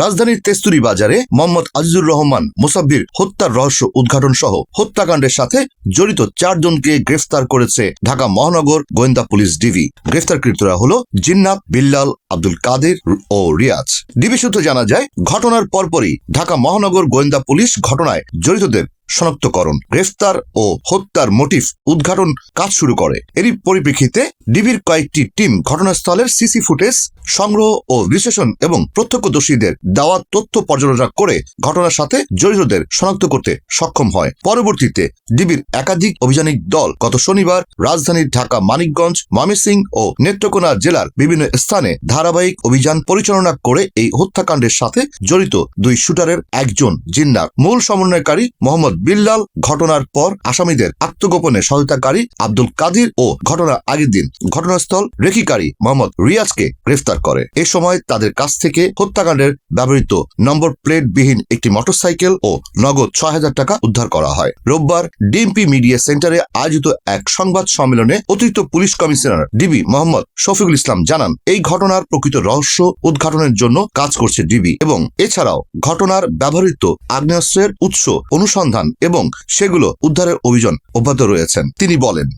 রাজধানীর তেস্তুরি বাজারে মোহাম্মদ আজিজুর রহমান মুসাব্বির হত্যার রহস্য উদ্ঘাটন সহ হত্যাকাণ্ডের সাথে জড়িত চারজনকে গ্রেফতার করেছে ঢাকা মহানগর গোয়েন্দা পুলিশ ডিবি। গ্রেফতারকৃতরা হল জিন্নাত, বিল্লাল, আব্দুল কাদের ও রিয়াজ। ডিবি সূত্রে জানা যায়, ঘটনার পরপরই ঢাকা মহানগর গোয়েন্দা পুলিশ ঘটনায় জড়িতদের শনাক্তকরণ, গ্রেফতার ও হত্যার মোটিভ উদ্ঘাটন কাজ শুরু করে। এরই পরিপ্রেক্ষিতে ডিবির কয়েকটি টিম ঘটনাস্থলের সিসি ফুটেজ সংগ্রহ ও বিশ্লেষণ এবং প্রত্যক্ষদর্শীদের দেওয়া তথ্য পর্যালোচনা করে ঘটনার সাথে জড়িতদের শনাক্ত করতে সক্ষম হয়। পরবর্তীতে ডিবির একাধিক অভিযানিক দল গত শনিবার রাজধানীর ঢাকা, মানিকগঞ্জ ময়মনসিং ও নেত্রকোনা জেলার বিভিন্ন স্থানে ধারাবাহিক অভিযান পরিচালনা করে এই হত্যাকাণ্ডের সাথে জড়িত দুই শুটারের একজন জিন্নার। মূল সমন্বয়কারী মোহাম্মদ বিল্লাল ঘটনার পর আসামিদের আত্মগোপনে সহায়তাকারী আব্দুল কাদির ও ঘটনার আগের দিন ঘটনাস্থল রেখিকারী মোহাম্মদ রিয়াজকে গ্রেফতার করে। এ সময় তাদের কাছ থেকে হত্যাকাণ্ডের ব্যবহৃত নম্বর প্লেট বিহীন একটি মোটরসাইকেল ও নগদ ছয় হাজার টাকা উদ্ধার করা হয়। রোববার ডিএমপি মিডিয়া সেন্টারে আয়োজিত এক সংবাদ সম্মেলনে অতিরিক্ত police commissioner DB Mohammad Shafiqul Islam জানান, এই ঘটনার প্রকৃত রহস্য উদ্ঘাটনের জন্য কাজ করছে ডিবি এবং এছাড়াও ঘটনার ব্যবহৃত আগ্নেয়াস্ত্রের উৎস, অনুসন্ধান এবং সেগুলো উদ্ধারের অভিযান অব্যাহত রয়েছেন। তিনি বলেন,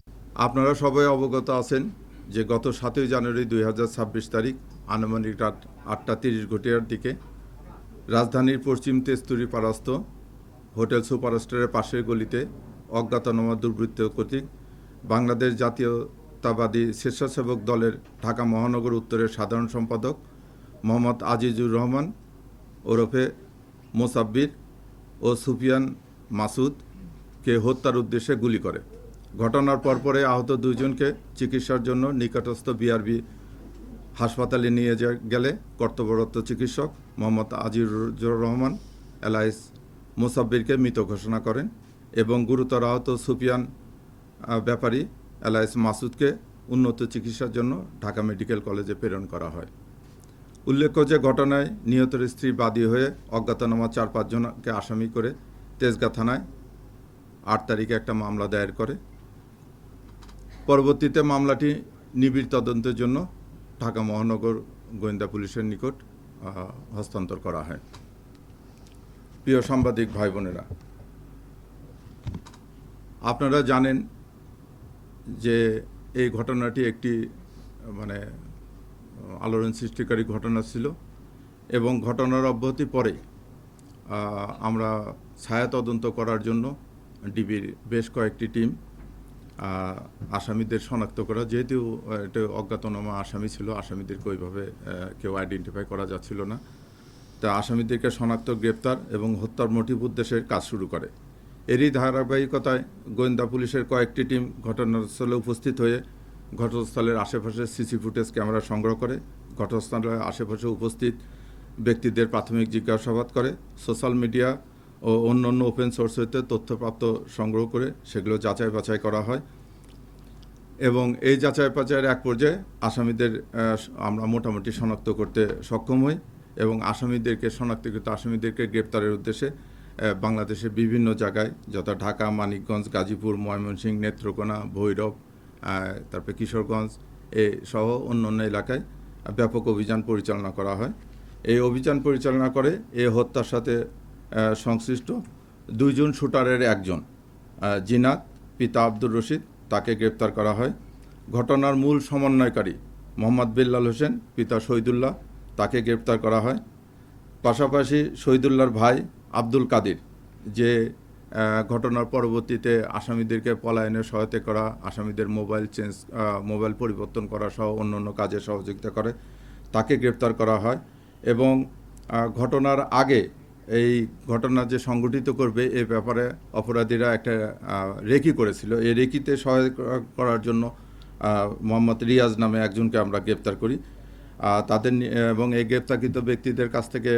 আপনারা সবাই অবগত আছেন যে গত সাতই জানুয়ারি দুই হাজার ছাব্বিশ তারিখ আনুমানিক রাত আটটা তিরিশ ঘটিয়ার দিকে রাজধানীর পশ্চিম তেস্তুরি পারাস্ত হোটেল সুপারস্টারের পাশের গলিতে অজ্ঞাতনামা দুর্বৃত্ত কর্তৃক বাংলাদেশ জাতীয়তাবাদী স্বেচ্ছাসেবক দলের ঢাকা মহানগর উত্তরের সাধারণ সম্পাদক মোহাম্মদ আজিজুর রহমান, ওরফে মোসাব্বির ও সুফিয়ান মাসুদকে হত্যার উদ্দেশ্যে গুলি করে। ঘটনার পরপরে আহত দুইজনকে চিকিৎসার জন্য নিকটস্থ বিআরবি হাসপাতালে নিয়ে গেলে কর্তব্যরত চিকিৎসক মোহাম্মদ আজিজুর রহমান এলাইস মুসাব্বিরকে মৃত ঘোষণা করেন এবং গুরুতর আহত সুফিয়ান ব্যাপারী এলাইস মাসুদকে উন্নত চিকিৎসার জন্য ঢাকা মেডিকেল কলেজে প্রেরণ করা হয়। উল্লেখ্য যে ঘটনায় নিহতের স্ত্রী বাদী হয়ে অজ্ঞাতনামা চার পাঁচজনকে আসামি করে তেজগা থানায় আট তারিখে একটা মামলা দায়ের করে। পরবর্তীতে মামলাটি নিবিড় তদন্তের জন্য ঢাকা মহানগর গোয়েন্দা পুলিশের নিকট হস্তান্তর করা হয়। প্রিয় সাংবাদিক ভাই বোনেরা আপনারা জানেন যে এই ঘটনাটি একটি মানে আলোড়ন সৃষ্টিকারী ঘটনা ছিল এবং ঘটনার অব্যাহতি পরে আমরা ছায়া তদন্ত করার জন্য ডিবির বেশ কয়েকটি টিম আসামিদের শনাক্ত করা, যেহেতু এটা অজ্ঞাতনামা আসামি ছিল, আসামিদেরকে ওইভাবে কেউ আইডেন্টিফাই করা যাচ্ছিল না। তা আসামিদেরকে শনাক্ত, গ্রেপ্তার এবং হত্যার মোটিভ উদ্দেশ্যে কাজ শুরু করে। এরই ধারাবাহিকতায় গোয়েন্দা পুলিশের কয়েকটি টিম ঘটনাস্থলে উপস্থিত হয়ে ঘটনাস্থলের আশেপাশে সিসি ফুটেজ ক্যামেরা সংগ্রহ করে, ঘটনাস্থলের আশেপাশে উপস্থিত ব্যক্তিদের প্রাথমিক জিজ্ঞাসাবাদ করে, সোশ্যাল মিডিয়া ও অন্যান্য ওপেন সোর্স হইতে তথ্যপ্রাপ্ত সংগ্রহ করে সেগুলো যাচাই বাছাই করা হয়। এবং এই যাচাই বাছাইয়ের এক পর্যায়ে আসামিদের আমরা মোটামুটি শনাক্ত করতে সক্ষম হই এবং আসামিদেরকে, শনাক্তকৃত আসামিদেরকে গ্রেপ্তারের উদ্দেশ্যে বাংলাদেশের বিভিন্ন জায়গায়, যথা ঢাকা, মানিকগঞ্জ, গাজীপুর, ময়মনসিংহ, নেত্রকোনা, ভৈরব তারপরে কিশোরগঞ্জ, এ সহ অন্যান্য এলাকায় ব্যাপক অভিযান পরিচালনা করা হয়। এই অভিযান পরিচালনা করে এই হত্যার সাথে সংশ্লিষ্ট দুইজন শুটারের একজন জিনাত, পিতা আব্দুর রশিদ, তাকে গ্রেপ্তার করা হয়। ঘটনার মূল সমন্বয়কারী মোহাম্মদ বিল্লাল হোসেন, পিতা শহীদুল্লাহ, তাকে গ্রেপ্তার করা হয়। পাশাপাশি শহীদুল্লাহর ভাই আব্দুল কাদির, যে ঘটনার পরবর্তীতে আসামিদেরকে পলায়নে সহায়তা করা, আসামিদের মোবাইল চেঞ্জ মোবাইল পরিবর্তন করা সহ অন্যান্য কাজে সহযোগিতা করে, তাকে গ্রেপ্তার করা হয়। এবং ঘটনার আগে এই ঘটনা যে সংগঠিত করবে, এ ব্যাপারে অপরাধীরা একটা রেকি করেছিল। এই রেকিতে সহায়তা করার জন্য মোহাম্মদ রিয়াজ নামে একজনকে আমরা গ্রেপ্তার করি। তাদের এবং এই গ্রেপ্তারকৃত ব্যক্তিদের কাছ থেকে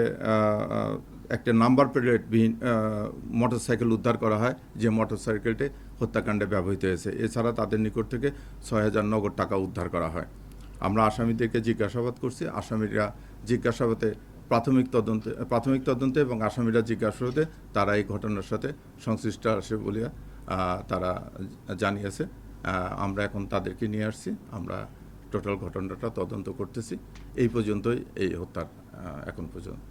একটা নাম্বার প্লেটবিহীন মোটরসাইকেল উদ্ধার করা হয়, যে মোটরসাইকেলটি হত্যাকাণ্ডে ব্যবহৃত হয়েছে। এছাড়া তাদের নিকট থেকে ছয় হাজার নগদ টাকা উদ্ধার করা হয়। আমরা আসামিদেরকে জিজ্ঞাসাবাদ করছি। আসামিরা জিজ্ঞাসাবাদে প্রাথমিক তদন্তে প্রাথমিক তদন্তে এবং আসামিরা জিজ্ঞাসাবাদে তারা এই ঘটনার সাথে সংশ্লিষ্ট আসে বলিয়া তারা জানিয়েছে। আমরা এখন তাদেরকে নিয়ে আসছি, আমরা টোটাল ঘটনাটা তদন্ত করতেছি। এই পর্যন্তই এই হত্যার এখন পর্যন্ত।